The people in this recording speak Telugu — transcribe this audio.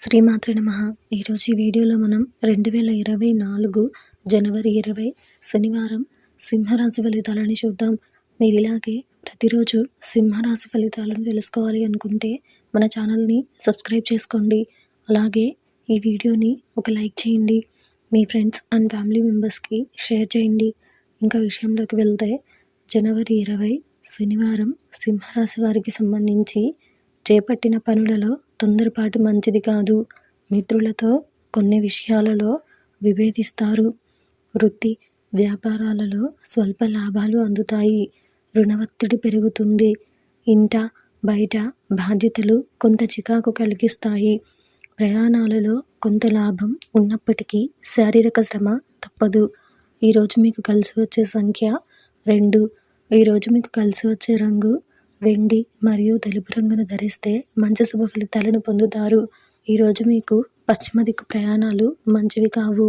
శ్రీమాత్ర నమ. ఈరోజు ఈ వీడియోలో మనం రెండు వేల ఇరవై నాలుగు జనవరి ఇరవై శనివారం సింహరాశి ఫలితాలని చూద్దాం. మీరు ఇలాగే ప్రతిరోజు సింహరాశి ఫలితాలను తెలుసుకోవాలి అనుకుంటే మన ఛానల్ని సబ్స్క్రైబ్ చేసుకోండి. అలాగే ఈ వీడియోని ఒక లైక్ చేయండి. మీ ఫ్రెండ్స్ అండ్ ఫ్యామిలీ మెంబర్స్కి షేర్ చేయండి. ఇంకా విషయంలోకి వెళ్తే జనవరి ఇరవై శనివారం సింహరాశి వారికి సంబంధించి చేపట్టిన పనులలో తొందరపాటు మంచిది కాదు. మిత్రులతో కొన్ని విషయాలలో విభేదిస్తారు. వృత్తి వ్యాపారాలలో స్వల్ప లాభాలు అందుతాయి. రుణ ఒత్తిడి పెరుగుతుంది. ఇంట బయట బాధ్యతలు కొంత చికాకు కలిగిస్తాయి. ప్రయాణాలలో కొంత లాభం ఉన్నప్పటికీ శారీరక శ్రమ తప్పదు. ఈరోజు మీకు కలిసి వచ్చే సంఖ్య రెండు. ఈరోజు మీకు కలిసి వచ్చే రంగు వెండి మరియు తెలుపు రంగును ధరిస్తే మంచి శుభ ఫలితాలను పొందుతారు. ఈరోజు మీకు పశ్చిమ దిక్కు ప్రయాణాలు మంచివి కావు.